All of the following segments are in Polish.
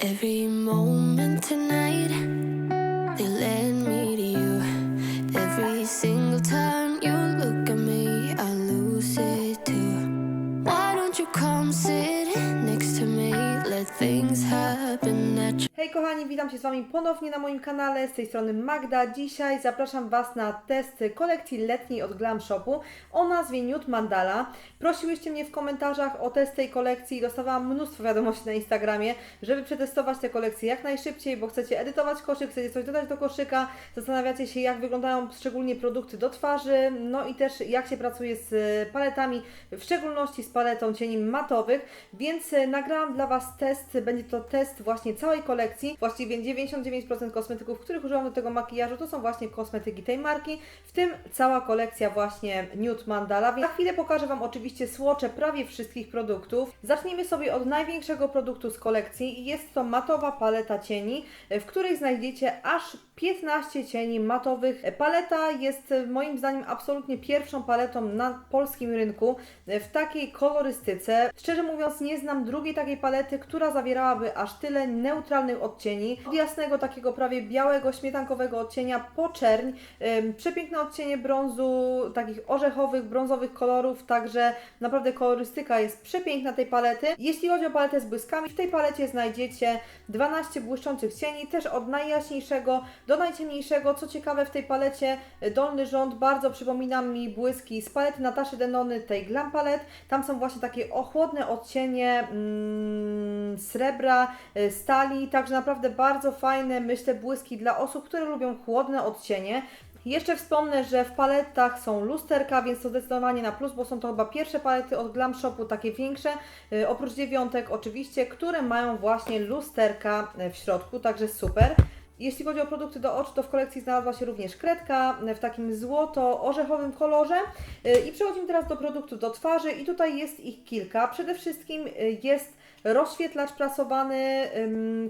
Every moment tonight, kochani, witam się z Wami ponownie na moim kanale, z tej strony Magda. Dzisiaj zapraszam Was na test kolekcji letniej od Glam Shopu o nazwie Nude Mandala. Prosiłyście mnie w komentarzach o test tej kolekcji i dostawałam mnóstwo wiadomości na Instagramie, żeby przetestować tę kolekcję jak najszybciej, bo chcecie edytować koszyk, chcecie coś dodać do koszyka, zastanawiacie się jak wyglądają szczególnie produkty do twarzy, no i też jak się pracuje z paletami, w szczególności z paletą cieni matowych, więc e, nagrałam dla Was test, będzie to test właśnie całej kolekcji, właściwie 99% kosmetyków, których używam do tego makijażu, to są właśnie kosmetyki tej marki, w tym cała kolekcja właśnie Nude Mandala. Więc za chwilę pokażę Wam oczywiście słocze prawie wszystkich produktów. Zacznijmy sobie od największego produktu z kolekcji i jest to matowa paleta cieni, w której znajdziecie aż 15 cieni matowych. Paleta jest e, moim zdaniem absolutnie pierwszą paletą na polskim rynku e, w takiej kolorystyce. Szczerze mówiąc, nie znam drugiej takiej palety, która zawierałaby aż tyle neutralnych odcieni. Od jasnego, takiego prawie białego, śmietankowego odcienia po czerń. Przepiękne odcienie brązu, takich orzechowych, brązowych kolorów, także naprawdę kolorystyka jest przepiękna tej palety. Jeśli chodzi o paletę z błyskami, w tej palecie znajdziecie 12 błyszczących cieni, też od najjaśniejszego do najciemniejszego. Co ciekawe, w tej palecie y, dolny rząd bardzo przypomina mi błyski z palety Nataszy Denony, tej Glam Palette. Tam są właśnie takie ochłodne odcienie mm, srebra, y, stali, także naprawdę bardzo fajne, myślę, błyski dla osób, które lubią chłodne odcienie. Jeszcze wspomnę, że w paletach są lusterka, więc to zdecydowanie na plus, bo są to chyba pierwsze palety od Glam Shopu, takie większe, y, oprócz dziewiątek oczywiście, które mają właśnie lusterka y, w środku, także super. Jeśli chodzi o produkty do oczu, to w kolekcji znalazła się również kredka w takim złoto-orzechowym kolorze. Y, I przechodzimy teraz do produktów do twarzy i tutaj jest ich kilka. Przede wszystkim y, jest rozświetlacz prasowany,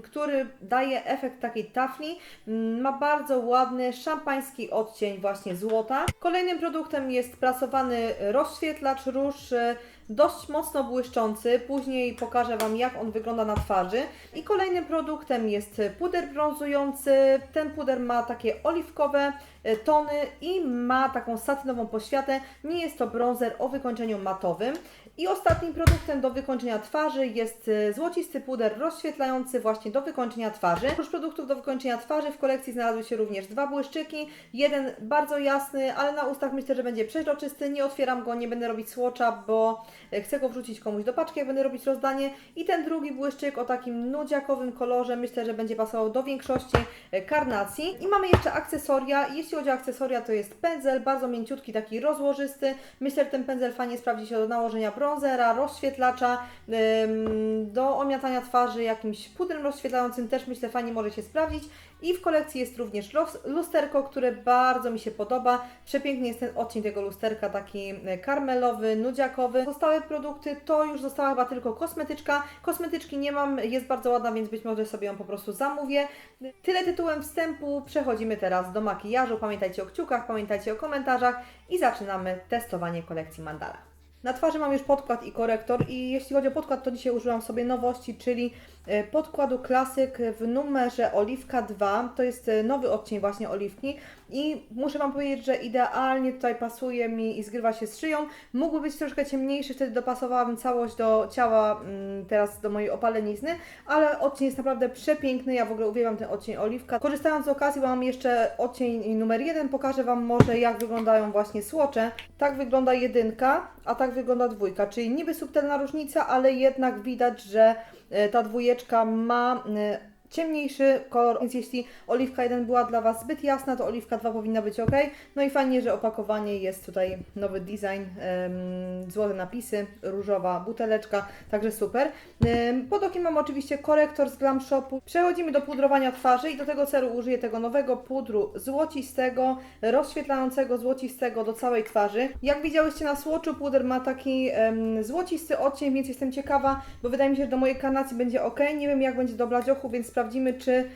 który daje efekt takiej tafli. Ym, Ma bardzo ładny szampański odcień właśnie złota. Kolejnym produktem jest prasowany rozświetlacz róż y, dość mocno błyszczący. Później pokażę Wam, jak on wygląda na twarzy. I kolejnym produktem jest puder brązujący. Ten puder ma takie oliwkowe e, tony i ma taką satynową poświatę. Nie jest to bronzer o wykończeniu matowym. I ostatnim produktem do wykończenia twarzy jest e, złocisty puder rozświetlający właśnie do wykończenia twarzy. Oprócz produktów do wykończenia twarzy w kolekcji znalazły się również dwa błyszczyki. Jeden bardzo jasny, ale na ustach myślę, że będzie przeźroczysty. Nie otwieram go, nie będę robić swatcha, bo e, chcę go wrzucić komuś do paczki, jak będę robić rozdanie. I ten drugi błyszczyk o takim nudziakowym kolorze myślę, że będzie pasował do większości e, karnacji. I mamy jeszcze akcesoria. Jeśli chodzi o akcesoria, to jest pędzel, bardzo mięciutki, taki rozłożysty. Myślę, że ten pędzel fajnie sprawdzi się do nałożenia bronzera, rozświetlacza, do omiatania twarzy jakimś pudrem rozświetlającym też myślę fajnie może się sprawdzić. I w kolekcji jest również lusterko, które bardzo mi się podoba. Przepiękny jest ten odcień tego lusterka, taki e, karmelowy, nudziakowy. Pozostałe produkty to już została chyba tylko kosmetyczka. Kosmetyczki nie mam, jest bardzo ładna, więc być może sobie ją po prostu zamówię. Tyle tytułem wstępu. Przechodzimy teraz do makijażu. Pamiętajcie o kciukach, pamiętajcie o komentarzach i zaczynamy testowanie kolekcji Mandala. Na twarzy mam już podkład i korektor i jeśli chodzi o podkład, to dzisiaj użyłam sobie nowości, czyli e, podkładu klasyk w numerze Oliwka 2. To jest e, nowy odcień właśnie oliwki i muszę Wam powiedzieć, że idealnie tutaj pasuje mi i zgrywa się z szyją. Mógłby być troszkę ciemniejszy, wtedy dopasowałabym całość do ciała, mm, teraz do mojej opalenizny, ale odcień jest naprawdę przepiękny, ja w ogóle uwielbiam ten odcień oliwka. Korzystając z okazji, mam jeszcze odcień numer 1, pokażę Wam może jak wyglądają właśnie słocze. Tak wygląda jedynka, a tak wygląda dwójka, czyli niby subtelna różnica, ale jednak widać, że e, ta dwójeczka ma e, ciemniejszy kolor, więc jeśli oliwka 1 była dla Was zbyt jasna, to oliwka 2 powinna być ok. No i fajnie, że opakowanie jest tutaj nowy design, em, złote napisy, różowa buteleczka, także super. Em, pod okiem mam oczywiście korektor z Glam Shopu. Przechodzimy do pudrowania twarzy i do tego celu użyję tego nowego pudru złocistego, rozświetlającego złocistego do całej twarzy. Jak widziałyście na swatchu, puder ma taki em, złocisty odcień, więc jestem ciekawa, bo wydaje mi się, że do mojej karnacji będzie ok. Nie wiem jak będzie do bladziochu, więc sprawdzimy, czy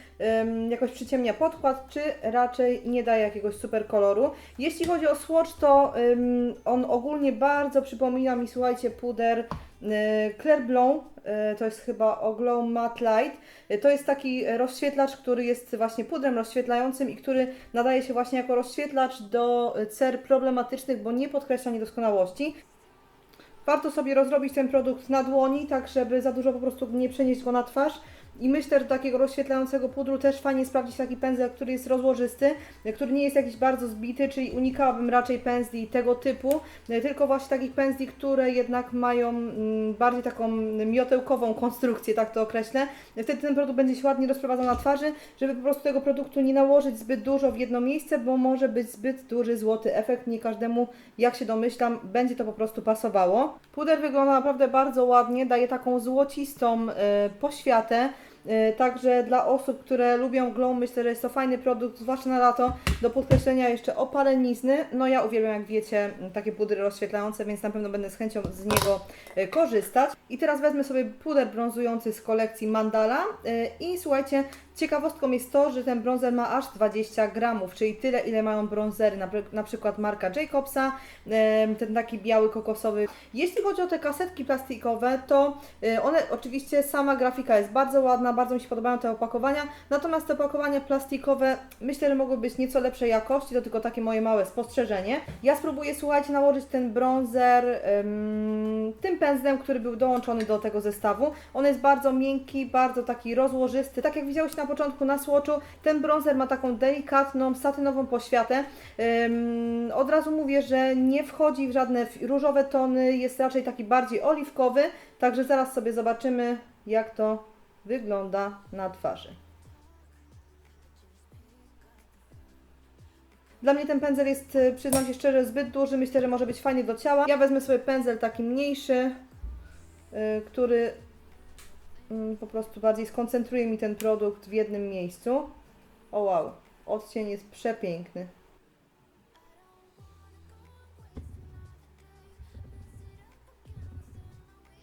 jakoś przyciemnia podkład, czy raczej nie daje jakiegoś super koloru. Jeśli chodzi o swatch, to on ogólnie bardzo przypomina mi, słuchajcie, puder E, Claire Blanc, e, to jest chyba o Glow Matte Light. E, To jest taki rozświetlacz, który jest właśnie pudrem rozświetlającym i który nadaje się właśnie jako rozświetlacz do cer problematycznych, bo nie podkreśla niedoskonałości. Warto sobie rozrobić ten produkt na dłoni, tak żeby za dużo po prostu nie przenieść go na twarz. I myślę, że do takiego rozświetlającego pudru też fajnie sprawdzić taki pędzel, który jest rozłożysty, który nie jest jakiś bardzo zbity, czyli unikałabym raczej pędzli tego typu, e, tylko właśnie takich pędzli, które jednak mają mm, bardziej taką miotełkową konstrukcję, tak to określę. Wtedy ten produkt będzie się ładnie rozprowadzał na twarzy, żeby po prostu tego produktu nie nałożyć zbyt dużo w jedno miejsce, bo może być zbyt duży złoty efekt. Nie każdemu, jak się domyślam, będzie to po prostu pasowało. Puder wygląda naprawdę bardzo ładnie, daje taką złocistą e, poświatę. E, Także dla osób, które lubią glow, myślę, że jest to fajny produkt, zwłaszcza na lato, do podkreślenia jeszcze opalenizny. No ja uwielbiam, jak wiecie, takie pudry rozświetlające, więc na pewno będę z chęcią z niego e, korzystać. I teraz wezmę sobie puder brązujący z kolekcji Mandala e, i słuchajcie, ciekawostką jest to, że ten bronzer ma aż 20 gramów, czyli tyle, ile mają bronzery, na, na przykład marka Jacobsa, ten taki biały kokosowy. Jeśli chodzi o te kasetki plastikowe, to e, one oczywiście sama grafika jest bardzo ładna, bardzo mi się podobają te opakowania, natomiast te opakowania plastikowe myślę, że mogły być nieco lepszej jakości, to tylko takie moje małe spostrzeżenie. Ja spróbuję, słuchajcie, nałożyć ten bronzer tym pędzlem, który był dołączony do tego zestawu. On jest bardzo miękki, bardzo taki rozłożysty. Tak jak widziałeś na początku na swatchu, ten bronzer ma taką delikatną, satynową poświatę. Od razu mówię, że nie wchodzi w żadne różowe tony, jest raczej taki bardziej oliwkowy, także zaraz sobie zobaczymy, jak to wygląda na twarzy. Dla mnie ten pędzel jest, y, przyznam się szczerze, zbyt duży. Myślę, że może być fajny do ciała. Ja wezmę sobie pędzel taki mniejszy, y, który po prostu bardziej skoncentruje mi ten produkt w jednym miejscu. O wow, odcień jest przepiękny.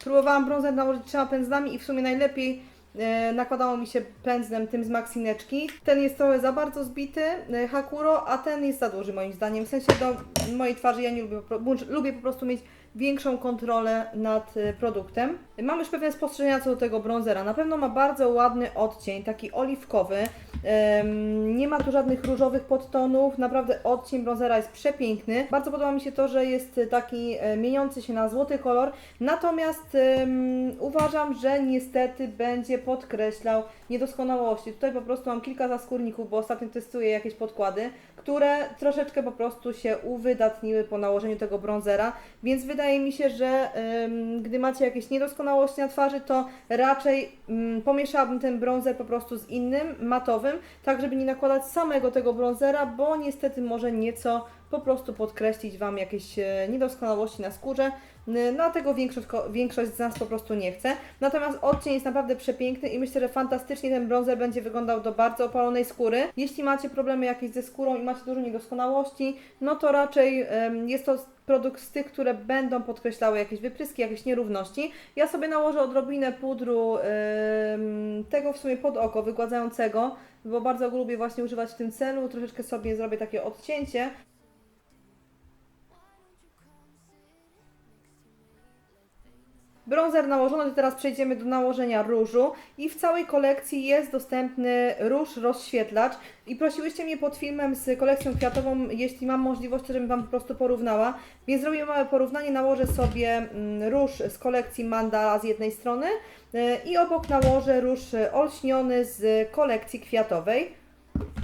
Próbowałam brązer nałożyć trzema pędzlami i w sumie najlepiej e, nakładało mi się pędzlem tym z Maxineczki. Ten jest trochę za bardzo zbity, e, Hakuro, a ten jest za duży moim zdaniem. W sensie do mojej twarzy ja nie lubię, lubię po prostu mieć większą kontrolę nad e, produktem. Mam już pewne spostrzeżenia co do tego bronzera. Na pewno ma bardzo ładny odcień, taki oliwkowy. Nie ma tu żadnych różowych podtonów, naprawdę odcień bronzera jest przepiękny. Bardzo podoba mi się to, że jest taki e, mieniący się na złoty kolor, natomiast em, uważam, że niestety będzie podkreślał niedoskonałości. Tutaj po prostu mam kilka zaskórników, bo ostatnio testuję jakieś podkłady, które troszeczkę po prostu się uwydatniły po nałożeniu tego bronzera, więc wydaje mi się, że gdy macie jakieś niedoskonałości na twarzy, to raczej mm, pomieszałabym ten bronzer po prostu z innym, matowym, tak żeby nie nakładać samego tego bronzera, bo niestety może nieco po prostu podkreślić Wam jakieś e, niedoskonałości na skórze. No a tego większość, większość z nas po prostu nie chce. Natomiast odcień jest naprawdę przepiękny i myślę, że fantastycznie ten bronzer będzie wyglądał do bardzo opalonej skóry. Jeśli macie problemy jakieś ze skórą i macie dużo niedoskonałości, no to raczej jest to produkt z tych, które będą podkreślały jakieś wypryski, jakieś nierówności. Ja sobie nałożę odrobinę pudru tego w sumie pod oko, wygładzającego, bo bardzo go lubię właśnie używać w tym celu. Troszeczkę sobie zrobię takie odcięcie. Bronzer nałożony, teraz przejdziemy do nałożenia różu. I w całej kolekcji jest dostępny róż rozświetlacz. I prosiłyście mnie pod filmem z kolekcją kwiatową, jeśli mam możliwość, żebym Wam po prostu porównała, więc zrobię małe porównanie, nałożę sobie mm, róż z kolekcji Mandala z jednej strony y, i obok nałożę róż olśniony z kolekcji kwiatowej.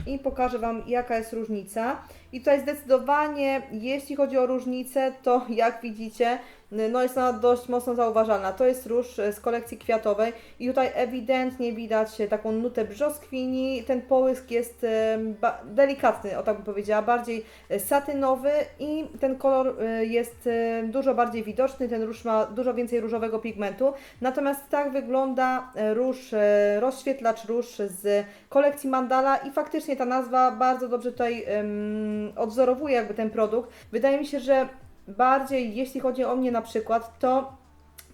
I pokażę Wam jaka jest różnica. I tutaj zdecydowanie, jeśli chodzi o różnicę, to jak widzicie, no jest ona dość mocno zauważalna. To jest róż z kolekcji kwiatowej i tutaj ewidentnie widać taką nutę brzoskwini. Ten połysk jest delikatny, o tak bym powiedziała, bardziej e, satynowy i ten kolor e, jest e, dużo bardziej widoczny. Ten róż ma dużo więcej różowego pigmentu. Natomiast tak wygląda róż, rozświetlacz róż z kolekcji Mandala i faktycznie ta nazwa bardzo dobrze tutaj em, odzorowuje jakby ten produkt. Wydaje mi się, że bardziej jeśli chodzi o mnie na przykład, to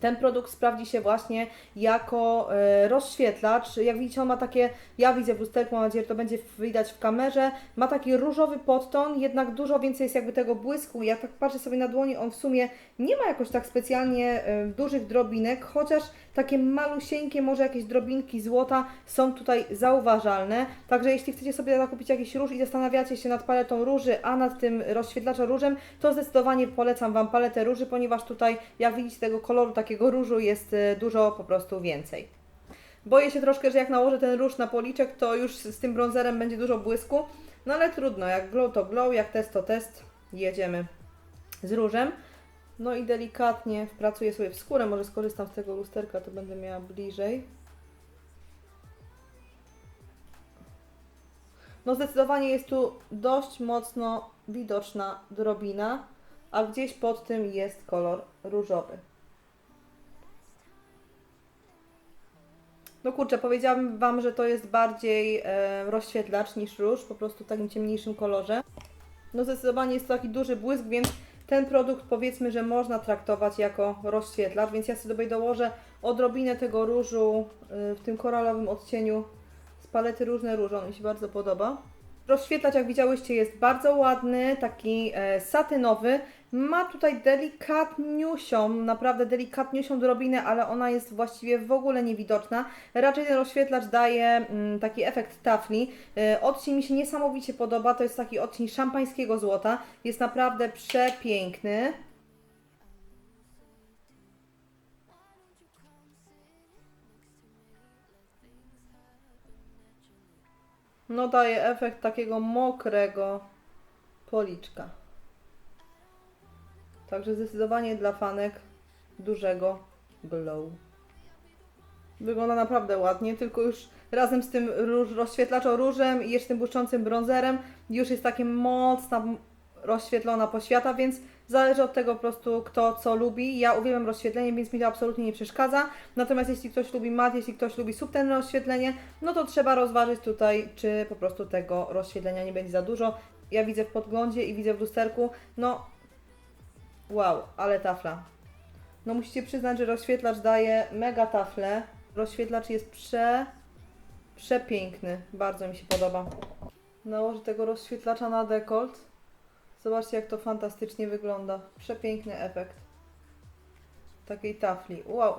Ten produkt sprawdzi się właśnie jako e, rozświetlacz. Jak widzicie, on ma takie, ja widzę w lusterku, mam nadzieję, że to będzie widać w kamerze, ma taki różowy podton, jednak dużo więcej jest jakby tego błysku. Jak tak patrzę sobie na dłoni, on w sumie nie ma jakoś tak specjalnie dużych drobinek, chociaż takie malusieńkie, może jakieś drobinki złota są tutaj zauważalne. Także jeśli chcecie sobie zakupić jakiś róż i zastanawiacie się nad paletą róży, a nad tym rozświetlaczem różem, to zdecydowanie polecam Wam paletę róży, ponieważ tutaj, jak widzicie, tego koloru takiego różu jest e, dużo po prostu więcej. Boję się troszkę, że jak nałożę ten róż na policzek, to już z tym bronzerem będzie dużo błysku. No ale trudno, jak glow to glow, jak test to test. Jedziemy z różem. No i delikatnie wpracuję sobie w skórę, może skorzystam z tego lusterka, to będę miała bliżej. No zdecydowanie jest tu dość mocno widoczna drobina, a gdzieś pod tym jest kolor różowy. No kurczę, powiedziałabym Wam, że to jest bardziej e, rozświetlacz niż róż, po prostu w takim ciemniejszym kolorze. No zdecydowanie jest to taki duży błysk, więc ten produkt powiedzmy, że można traktować jako rozświetlacz, więc ja sobie dołożę odrobinę tego różu y, w tym koralowym odcieniu z palety Różne Róże, on mi się bardzo podoba. Rozświetlacz, jak widziałyście, jest bardzo ładny, taki e, satynowy. Ma tutaj delikatniusią, naprawdę delikatniusią drobinę, ale ona jest właściwie w ogóle niewidoczna. Raczej ten rozświetlacz daje mm, taki efekt tafli. E, odcień mi się niesamowicie podoba, to jest taki odcień szampańskiego złota. Jest naprawdę przepiękny. No daje efekt takiego mokrego policzka. Także zdecydowanie dla fanek dużego glow. Wygląda naprawdę ładnie, tylko już razem z tym róż, rozświetlaczą różem i jeszcze tym błyszczącym bronzerem już jest takie mocna rozświetlona poświata, więc zależy od tego po prostu kto co lubi. Ja uwielbiam rozświetlenie, więc mi to absolutnie nie przeszkadza. Natomiast jeśli ktoś lubi mat, jeśli ktoś lubi subtelne rozświetlenie, no to trzeba rozważyć tutaj, czy po prostu tego rozświetlenia nie będzie za dużo. Ja widzę w podglądzie i widzę w lusterku, no wow, ale tafla. No musicie przyznać, że rozświetlacz daje mega taflę. Rozświetlacz jest prze... przepiękny. Bardzo mi się podoba. Nałożę tego rozświetlacza na dekolt. Zobaczcie, jak to fantastycznie wygląda. Przepiękny efekt. Takiej tafli. Wow.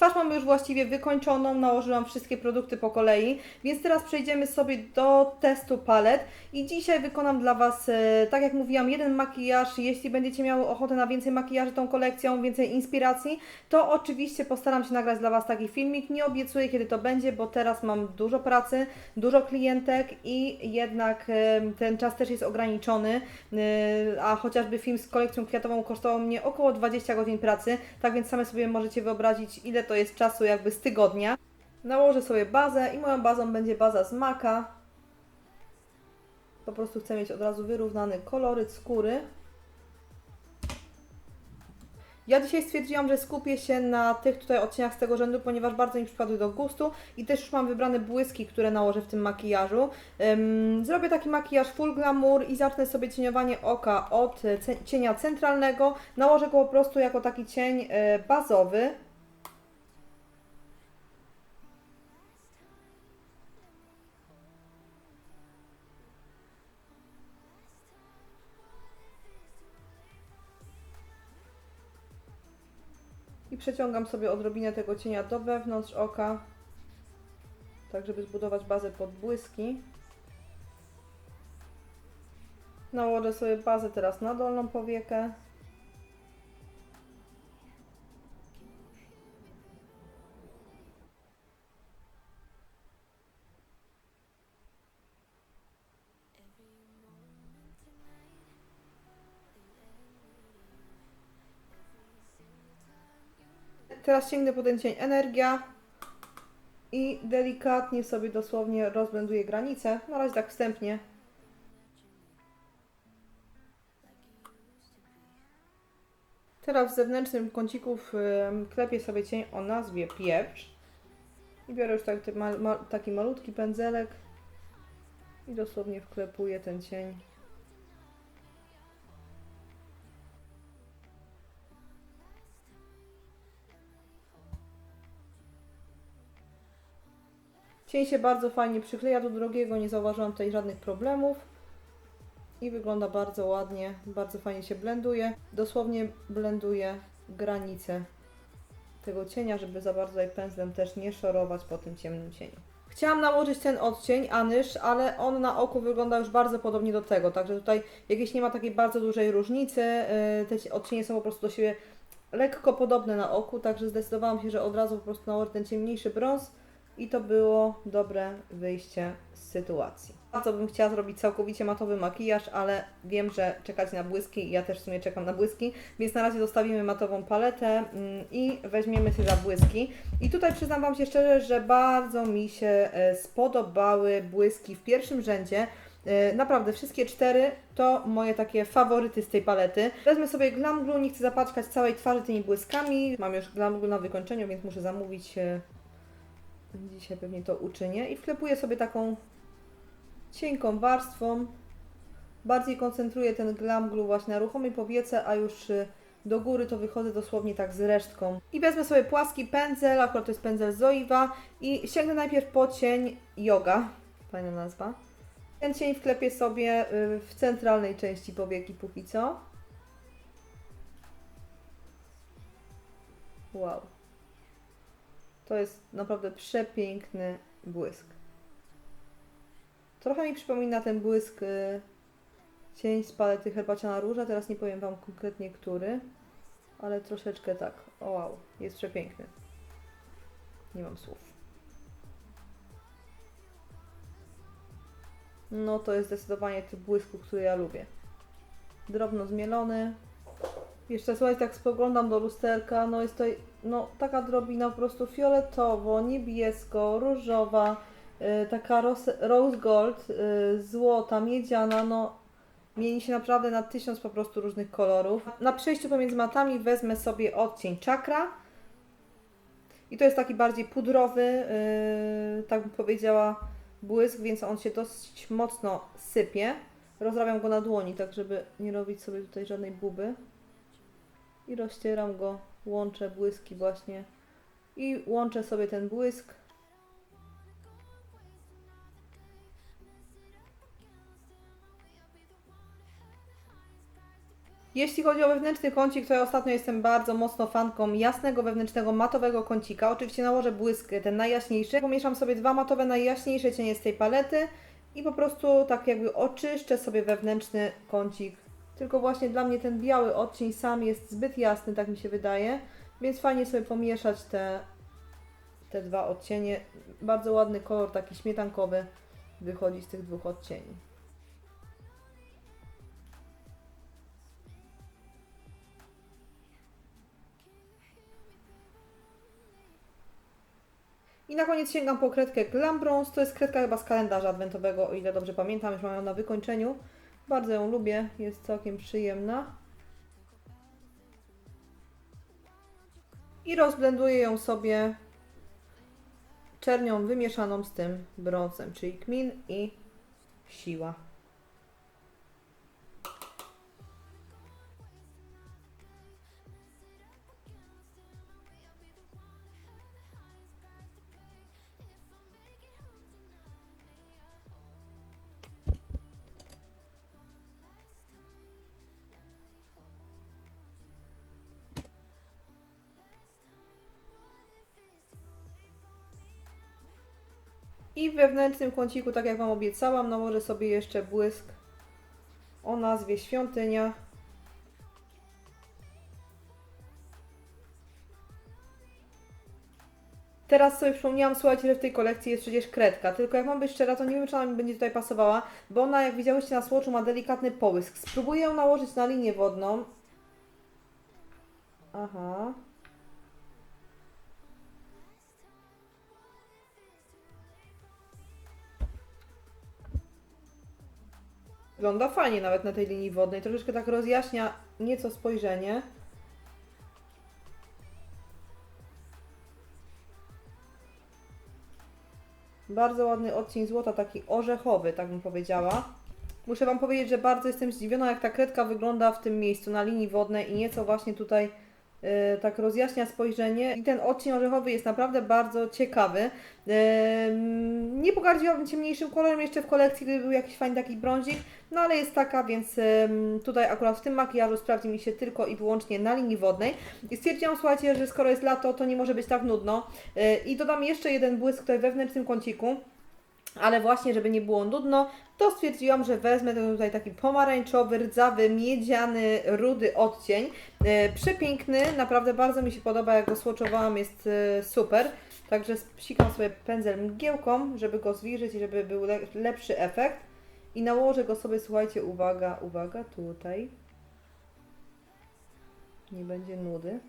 Twarz mamy już właściwie wykończoną, nałożyłam wszystkie produkty po kolei, więc teraz przejdziemy sobie do testu palet i dzisiaj wykonam dla Was, e, tak jak mówiłam, jeden makijaż. Jeśli będziecie miały ochotę na więcej makijaży tą kolekcją, więcej inspiracji, to oczywiście postaram się nagrać dla Was taki filmik. Nie obiecuję kiedy to będzie, bo teraz mam dużo pracy, dużo klientek i jednak e, ten czas też jest ograniczony, e, a chociażby film z kolekcją kwiatową kosztował mnie około 20 godzin pracy, tak więc same sobie możecie wyobrazić ile to jest czasu jakby z tygodnia. Nałożę sobie bazę i moją bazą będzie baza z maka. Po prostu chcę mieć od razu wyrównany koloryt skóry. Ja dzisiaj stwierdziłam, że skupię się na tych tutaj odcieniach z tego rzędu, ponieważ bardzo mi przypadły do gustu i też już mam wybrane błyski, które nałożę w tym makijażu. Zrobię taki makijaż full glamour i zacznę sobie cieniowanie oka od cienia centralnego. Nałożę go po prostu jako taki cień e, bazowy. Przeciągam sobie odrobinę tego cienia do wewnątrz oka, tak żeby zbudować bazę pod błyski. Nałożę sobie bazę teraz na dolną powiekę. Teraz sięgnę po ten cień energia i delikatnie sobie dosłownie rozblenduję granice. Na razie tak wstępnie. Teraz w zewnętrznym kącików ym, klepię sobie cień o nazwie pieprz. I biorę już tak, ma, taki malutki pędzelek i dosłownie wklepuję ten cień. Cień się bardzo fajnie przykleja do drugiego, nie zauważyłam tutaj żadnych problemów. I wygląda bardzo ładnie, bardzo fajnie się blenduje. Dosłownie blenduje granice tego cienia, żeby za bardzo tutaj pędzlem też nie szorować po tym ciemnym cieniu. Chciałam nałożyć ten odcień Anysz, ale on na oku wygląda już bardzo podobnie do tego, także tutaj jakieś nie ma takiej bardzo dużej różnicy. Yy, Te ci- odcienie są po prostu do siebie lekko podobne na oku, także zdecydowałam się, że od razu po prostu nałożę ten ciemniejszy brąz i to było dobre wyjście z sytuacji. Bardzo bym chciała zrobić całkowicie matowy makijaż, ale wiem, że czekać na błyski ja też w sumie czekam na błyski, więc na razie zostawimy matową paletę mm, i weźmiemy się za błyski. I tutaj przyznam Wam się szczerze, że bardzo mi się e, spodobały błyski w pierwszym rzędzie. E, Naprawdę, wszystkie cztery to moje takie faworyty z tej palety. Wezmę sobie Glam Glue, nie chcę zapaczkać całej twarzy tymi błyskami. Mam już Glam Glue na wykończeniu, więc muszę zamówić. Dzisiaj pewnie to uczynię. I wklepuję sobie taką cienką warstwą. Bardziej koncentruję ten Glam Glue właśnie na ruchomej powiece, a już y, do góry to wychodzę dosłownie tak z resztką. I wezmę sobie płaski pędzel, akurat to jest pędzel Zoiwa i sięgnę najpierw po cień Yoga. Fajna nazwa. Ten cień wklepię sobie y, w centralnej części powieki póki co. Wow. To jest naprawdę przepiękny błysk. Trochę mi przypomina ten błysk y, cień z palety Herbaciana Róża. Teraz nie powiem Wam konkretnie który, ale troszeczkę tak. O wow, jest przepiękny. Nie mam słów. No to jest zdecydowanie typ błysku, który ja lubię. Drobno zmielony. Jeszcze słuchajcie, tak spoglądam do lusterka, no jest to no, taka drobina po prostu fioletowo, niebiesko, różowa, y, taka rose, rose gold, y, złota, miedziana, no mieni się naprawdę na tysiąc po prostu różnych kolorów. Na przejściu pomiędzy matami wezmę sobie odcień czakra. I to jest taki bardziej pudrowy, yy, tak bym powiedziała, błysk, więc on się dosyć mocno sypie. Rozrabiam go na dłoni, tak żeby nie robić sobie tutaj żadnej buby. I rozcieram go, łączę błyski właśnie. I łączę sobie ten błysk. Jeśli chodzi o wewnętrzny kącik, to ja ostatnio jestem bardzo mocno fanką jasnego wewnętrznego matowego kącika. Oczywiście nałożę błysk, ten najjaśniejszy. Pomieszam sobie dwa matowe najjaśniejsze cienie z tej palety i po prostu tak jakby oczyszczę sobie wewnętrzny kącik. Tylko właśnie dla mnie ten biały odcień sam jest zbyt jasny, tak mi się wydaje, więc fajnie sobie pomieszać te, te dwa odcienie. Bardzo ładny kolor, taki śmietankowy wychodzi z tych dwóch odcieni. I na koniec sięgam po kredkę Glam Bronze. To jest kredka chyba z kalendarza adwentowego, o ile dobrze pamiętam. Już mam ją na wykończeniu. Bardzo ją lubię, jest całkiem przyjemna. I rozblenduję ją sobie czernią wymieszaną z tym brązem, czyli kmin i siła. I w wewnętrznym kąciku, tak jak Wam obiecałam, nałożę sobie jeszcze błysk o nazwie Świątynia. Teraz sobie przypomniałam, słuchajcie, że w tej kolekcji jest przecież kredka, tylko jak mam być szczera, to nie wiem, czy ona mi będzie tutaj pasowała, bo ona, jak widziałyście na swatchu, ma delikatny połysk. Spróbuję ją nałożyć na linię wodną. Aha. Wygląda fajnie nawet na tej linii wodnej. Troszeczkę tak rozjaśnia nieco spojrzenie. Bardzo ładny odcień złota, taki orzechowy, tak bym powiedziała. Muszę Wam powiedzieć, że bardzo jestem zdziwiona, jak ta kredka wygląda w tym miejscu na linii wodnej i nieco właśnie tutaj tak rozjaśnia spojrzenie. I ten odcień orzechowy jest naprawdę bardzo ciekawy. Em, pogardziłabym ciemniejszym kolorem jeszcze w kolekcji, gdyby był jakiś fajny taki brązik, no ale jest taka, więc em, tutaj akurat w tym makijażu sprawdzi mi się tylko i wyłącznie na linii wodnej. I stwierdziłam, słuchajcie, że skoro jest lato, to nie może być tak nudno. E, I dodam jeszcze jeden błysk tutaj we wewnętrznym kąciku. Ale właśnie, żeby nie było nudno, to stwierdziłam, że wezmę tutaj taki pomarańczowy, rdzawy, miedziany, rudy odcień. E, przepiękny, naprawdę bardzo mi się podoba, jak go słoczowałam, jest e, super. Także psikam sobie pędzel mgiełką, żeby go zwilżyć i żeby był le lepszy efekt. I nałożę go sobie, słuchajcie, uwaga, uwaga, tutaj. Nie będzie nudy.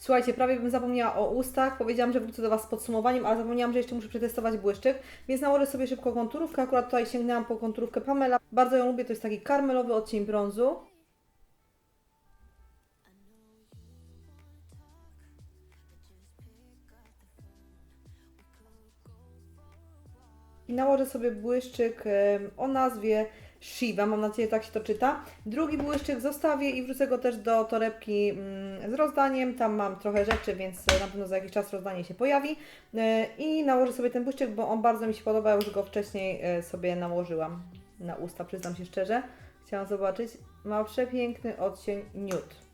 Słuchajcie, prawie bym zapomniała o ustach. Powiedziałam, że wrócę do Was z podsumowaniem, ale zapomniałam, że jeszcze muszę przetestować błyszczyk, więc nałożę sobie szybko konturówkę. Akurat tutaj sięgnęłam po konturówkę Pamela. Bardzo ją lubię, to jest taki karmelowy odcień brązu. I nałożę sobie błyszczyk o nazwie Shiva, mam nadzieję, tak się to czyta. Drugi błyszczyk zostawię i wrzucę go też do torebki mm, z rozdaniem. Tam mam trochę rzeczy, więc na pewno za jakiś czas rozdanie się pojawi. E, I nałożę sobie ten błyszczyk, bo on bardzo mi się podoba, już go wcześniej e, sobie nałożyłam na usta, przyznam się szczerze. Chciałam zobaczyć. Ma przepiękny odcień nude.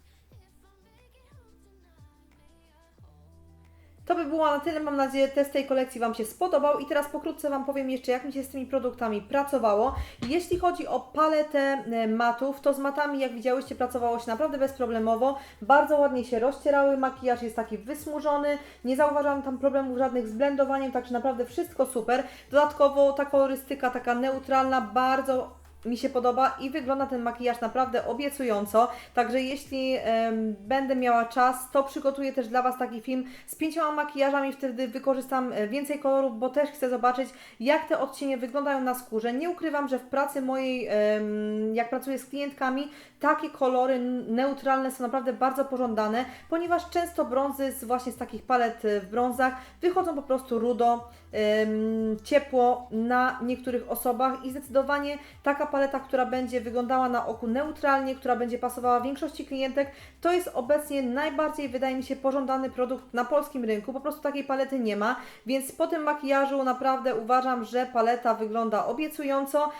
To by było na tyle. Mam nadzieję, test tej kolekcji Wam się spodobał. I teraz pokrótce Wam powiem jeszcze, jak mi się z tymi produktami pracowało. Jeśli chodzi o paletę e, matów, to z matami, jak widziałyście, pracowało się naprawdę bezproblemowo. Bardzo ładnie się rozcierały. Makijaż jest taki wysmużony. Nie zauważyłam tam problemów żadnych z blendowaniem, także naprawdę wszystko super. Dodatkowo ta kolorystyka taka neutralna, bardzo mi się podoba i wygląda ten makijaż naprawdę obiecująco. Także jeśli em, będę miała czas, to przygotuję też dla Was taki film z pięcioma makijażami, wtedy wykorzystam e, więcej kolorów, bo też chcę zobaczyć, jak te odcienie wyglądają na skórze. Nie ukrywam, że w pracy mojej, em, jak pracuję z klientkami, takie kolory neutralne są naprawdę bardzo pożądane, ponieważ często brązy z właśnie z takich palet e, w brązach wychodzą po prostu rudo, ciepło na niektórych osobach i zdecydowanie taka paleta, która będzie wyglądała na oku neutralnie, która będzie pasowała większości klientek, to jest obecnie najbardziej, wydaje mi się, pożądany produkt na polskim rynku. Po prostu takiej palety nie ma, więc po tym makijażu naprawdę uważam, że paleta wygląda obiecująco,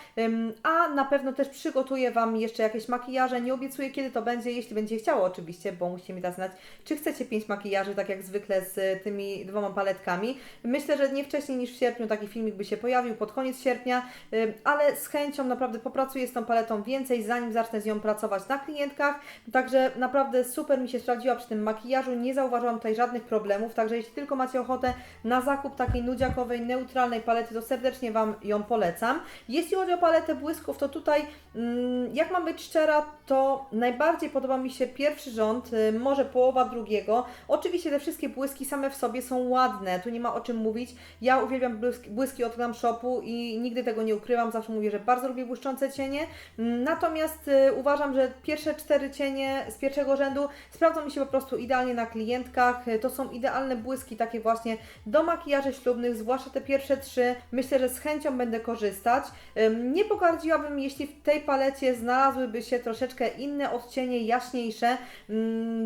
a na pewno też przygotuję Wam jeszcze jakieś makijaże. Nie obiecuję, kiedy to będzie, jeśli będzie chciało oczywiście, bo musicie mi dać znać, czy chcecie pięć makijaży, tak jak zwykle z tymi dwoma paletkami. Myślę, że nie wcześniej niż w sierpniu taki filmik by się pojawił, pod koniec sierpnia, ym, ale z chęcią naprawdę popracuję z tą paletą więcej, zanim zacznę z nią pracować na klientkach. Także naprawdę super mi się sprawdziła przy tym makijażu, nie zauważyłam tutaj żadnych problemów, także jeśli tylko macie ochotę na zakup takiej nudziakowej, neutralnej palety, to serdecznie Wam ją polecam. Jeśli chodzi o paletę błysków, to tutaj, mm, jak mam być szczera, to najbardziej podoba mi się pierwszy rząd, y, może połowa drugiego. Oczywiście te wszystkie błyski same w sobie są ładne, tu nie ma o czym mówić. Ja uwielbiam błyski, błyski od Glam Shopu i nigdy tego nie ukrywam, zawsze mówię, że bardzo lubię błyszczące cienie. Natomiast y, uważam, że pierwsze cztery cienie z pierwszego rzędu sprawdzą mi się po prostu idealnie na klientkach. To są idealne błyski takie właśnie do makijaży ślubnych, zwłaszcza te pierwsze trzy. Myślę, że z chęcią będę korzystać. Nie pogardziłabym, jeśli w tej palecie znalazłyby się troszeczkę inne odcienie, jaśniejsze.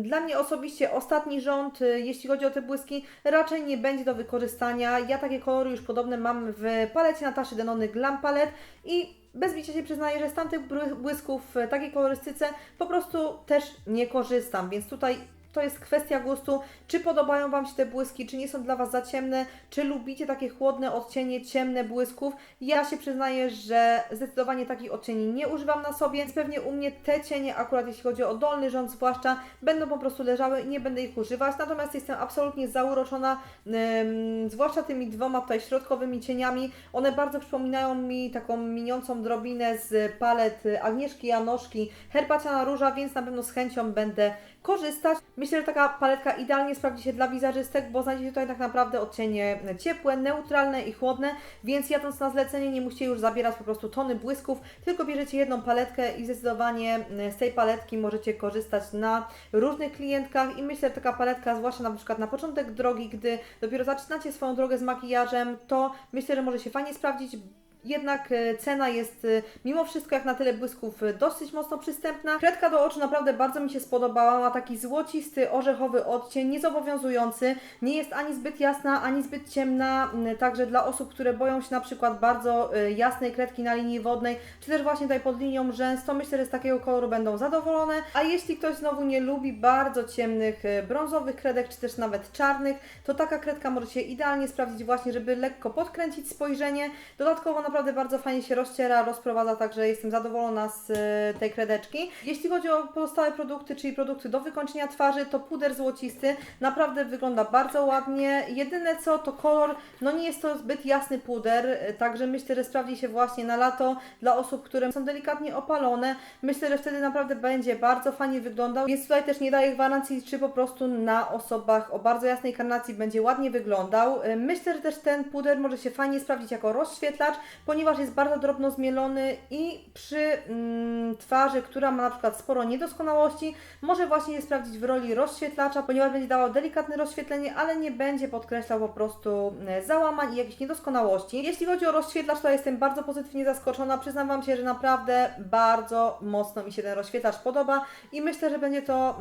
Dla mnie osobiście ostatni rząd, y, jeśli chodzi o te błyski, raczej nie będzie do wykorzystania. Ja takie kolory już podobne mam w palecie Nataszy Denony Glam Palette i bez bicia się przyznaję, że z tamtych błysków w takiej kolorystyce po prostu też nie korzystam, więc tutaj to jest kwestia gustu, czy podobają Wam się te błyski, czy nie są dla Was za ciemne, czy lubicie takie chłodne odcienie, ciemne błysków. Ja się przyznaję, że zdecydowanie takich odcieni nie używam na sobie, więc pewnie u mnie te cienie, akurat jeśli chodzi o dolny rząd zwłaszcza, będą po prostu leżały i nie będę ich używać, natomiast jestem absolutnie zauroczona, ym, zwłaszcza tymi dwoma tutaj środkowymi cieniami. One bardzo przypominają mi taką miniącą drobinę z palet Agnieszki Janoszki, herbaciana róża, więc na pewno z chęcią będę korzystać. Myślę, że taka paletka idealnie sprawdzi się dla wizerzystek, bo znajdziecie tutaj tak naprawdę odcienie ciepłe, neutralne i chłodne, więc jadąc na zlecenie nie musicie już zabierać po prostu tony błysków, tylko bierzecie jedną paletkę i zdecydowanie z tej paletki możecie korzystać na różnych klientkach i myślę, że taka paletka, zwłaszcza na przykład na początek drogi, gdy dopiero zaczynacie swoją drogę z makijażem, to myślę, że może się fajnie sprawdzić, jednak e, cena jest e, mimo wszystko jak na tyle błysków e, dosyć mocno przystępna. Kredka do oczu naprawdę bardzo mi się spodobała, ma taki złocisty, orzechowy odcień, niezobowiązujący, nie jest ani zbyt jasna, ani zbyt ciemna, m, także dla osób, które boją się na przykład bardzo jasnej kredki na linii wodnej, czy też właśnie tutaj pod linią rzęs, to myślę, że z takiego koloru będą zadowolone. A jeśli ktoś znowu nie lubi bardzo ciemnych, brązowych kredek, czy też nawet czarnych, to taka kredka może się idealnie sprawdzić właśnie, żeby lekko podkręcić spojrzenie. Dodatkowo naprawdę bardzo fajnie się rozciera, rozprowadza, także jestem zadowolona z e, tej kredeczki. Jeśli chodzi o pozostałe produkty, czyli produkty do wykończenia twarzy, to puder złocisty naprawdę wygląda bardzo ładnie. Jedyne co to kolor, no nie jest to zbyt jasny puder, e, także myślę, że sprawdzi się właśnie na lato dla osób, które są delikatnie opalone. Myślę, że wtedy naprawdę będzie bardzo fajnie wyglądał, więc tutaj też nie daję gwarancji, czy po prostu na osobach o bardzo jasnej karnacji będzie ładnie wyglądał. E, Myślę, że też ten puder może się fajnie sprawdzić jako rozświetlacz, ponieważ jest bardzo drobno zmielony i przy mm, twarzy, która ma na przykład sporo niedoskonałości, może właśnie się sprawdzić w roli rozświetlacza, ponieważ będzie dawał delikatne rozświetlenie, ale nie będzie podkreślał po prostu e, załamań i jakichś niedoskonałości. Jeśli chodzi o rozświetlacz, to jestem bardzo pozytywnie zaskoczona. Przyznam Wam się, że naprawdę bardzo mocno mi się ten rozświetlacz podoba i myślę, że będzie to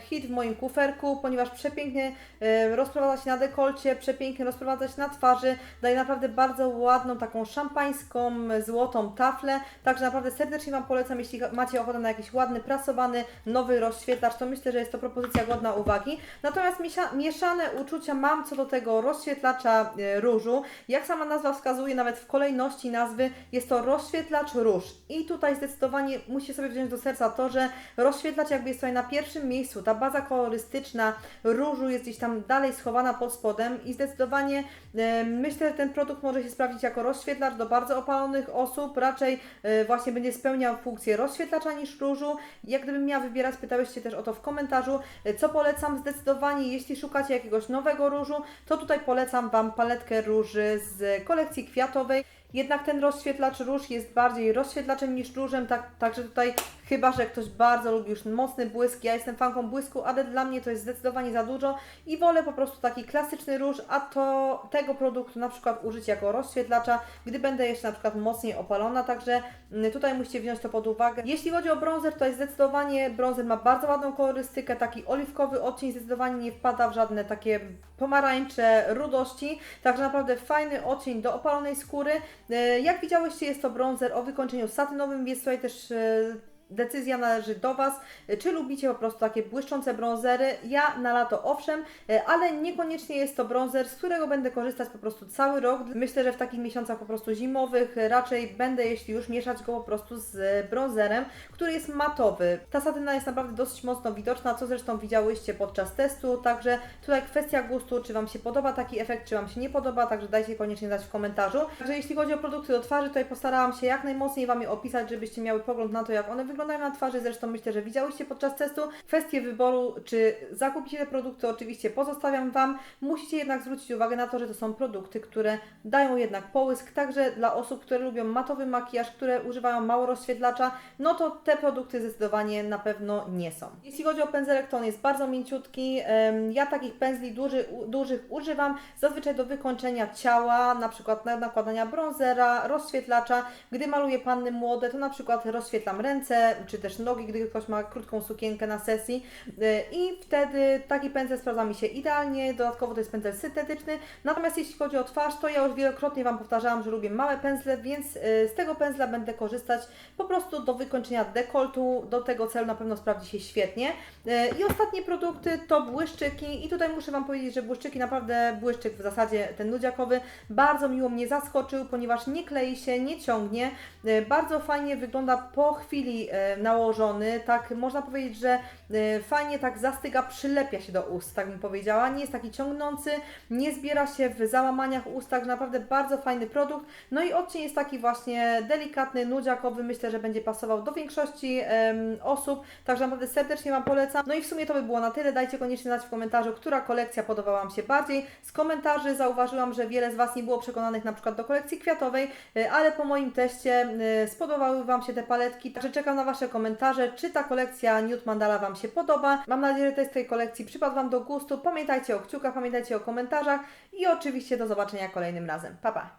hit w moim kuferku, ponieważ przepięknie e, rozprowadza się na dekolcie, przepięknie rozprowadza się na twarzy, daje naprawdę bardzo ładną, taką szampańską, złotą taflę, także naprawdę serdecznie Wam polecam, jeśli macie ochotę na jakiś ładny, prasowany, nowy rozświetlacz, to myślę, że jest to propozycja godna uwagi. Natomiast mieszane uczucia mam co do tego rozświetlacza e, różu. Jak sama nazwa wskazuje, nawet w kolejności nazwy, jest to rozświetlacz róż. I tutaj zdecydowanie musicie sobie wziąć do serca to, że rozświetlacz jakby jest tutaj na pierwszym miejscu. Ta baza kolorystyczna różu jest gdzieś tam dalej schowana pod spodem i zdecydowanie e, myślę, że ten produkt może się sprawdzić jako rozświetlacz do bardzo opalonych osób. Raczej e, właśnie będzie spełniał funkcję rozświetlacza niż różu. Jak gdybym miała wybierać, pytałyście też o to w komentarzu, e, co polecam zdecydowanie, jeśli szukacie jakiegoś nowego różu, to tutaj polecam Wam paletkę róży z kolekcji kwiatowej. Jednak ten rozświetlacz róż jest bardziej rozświetlaczem niż różem, tak, także tutaj chyba, że ktoś bardzo lubi już mocny błysk, ja jestem fanką błysku, ale dla mnie to jest zdecydowanie za dużo i wolę po prostu taki klasyczny róż, a to tego produktu na przykład użyć jako rozświetlacza, gdy będę jeszcze na przykład mocniej opalona, także mm, tutaj musicie wziąć to pod uwagę. Jeśli chodzi o bronzer, to jest zdecydowanie, bronzer ma bardzo ładną kolorystykę, taki oliwkowy odcień zdecydowanie nie wpada w żadne takie pomarańcze, rudości, także naprawdę fajny odcień do opalonej skóry. E, Jak widziałyście, jest to bronzer o wykończeniu satynowym, więc tutaj też e, decyzja należy do Was, e, czy lubicie po prostu takie błyszczące bronzery. Ja na lato owszem, e, ale niekoniecznie jest to bronzer, z którego będę korzystać po prostu cały rok. Myślę, że w takich miesiącach po prostu zimowych e, raczej będę, jeśli już, mieszać go po prostu z bronzerem, który jest matowy. Ta satyna jest naprawdę dosyć mocno widoczna, co zresztą widziałyście podczas testu, także tutaj kwestia gustu, czy Wam się podoba taki efekt, czy Wam się nie podoba, także dajcie koniecznie znać w komentarzu. Także jeśli chodzi o produkty do twarzy, tutaj postarałam się jak najmocniej Wam je opisać, żebyście miały pogląd na to, jak one wyglądają na twarzy, zresztą myślę, że widziałyście podczas testu. Kwestię wyboru, czy zakupicie te produkty, oczywiście pozostawiam Wam. Musicie jednak zwrócić uwagę na to, że to są produkty, które dają jednak połysk, także dla osób, które lubią matowy makijaż, które używają mało rozświetlacza, no to te produkty zdecydowanie na pewno nie są. Jeśli chodzi o pędzelek, to on jest bardzo mięciutki. Ja takich pędzli duży, dużych używam zazwyczaj do wykończenia ciała, na przykład na nakładania bronzera, rozświetlacza. Gdy maluję panny młode, to na przykład rozświetlam ręce, czy też nogi, gdy ktoś ma krótką sukienkę na sesji Y, i wtedy taki pędzel sprawdza mi się idealnie, dodatkowo to jest pędzel syntetyczny. Natomiast jeśli chodzi o twarz, to ja już wielokrotnie Wam powtarzałam, że lubię małe pędzle, więc y, z tego pędzla będę korzystać po prostu do wykończenia dekoltu. Do tego celu na pewno sprawdzi się świetnie. Y, I ostatnie produkty to błyszczyki i tutaj muszę Wam powiedzieć, że błyszczyki naprawdę, błyszczyk w zasadzie ten nudziakowy bardzo miło mnie zaskoczył, ponieważ nie klei się, nie ciągnie. Bardzo fajnie wygląda po chwili nałożony, tak można powiedzieć, że y, fajnie tak zastyga, przylepia się do ust, tak bym powiedziała. Nie jest taki ciągnący, nie zbiera się w załamaniach ust, także naprawdę bardzo fajny produkt. No i odcień jest taki właśnie delikatny, nudziakowy, myślę, że będzie pasował do większości osób, także naprawdę serdecznie Wam polecam. No i w sumie to by było na tyle, dajcie koniecznie znać w komentarzu, która kolekcja podobała Wam się bardziej. Z komentarzy zauważyłam, że wiele z Was nie było przekonanych na przykład do kolekcji kwiatowej, y, ale po moim teście spodobały Wam się te paletki, także czekam na Wasze komentarze, czy ta kolekcja Nude Mandala Wam się podoba. Mam nadzieję, że test tej kolekcji przypadł Wam do gustu. Pamiętajcie o kciukach, pamiętajcie o komentarzach i oczywiście do zobaczenia kolejnym razem. Pa, pa!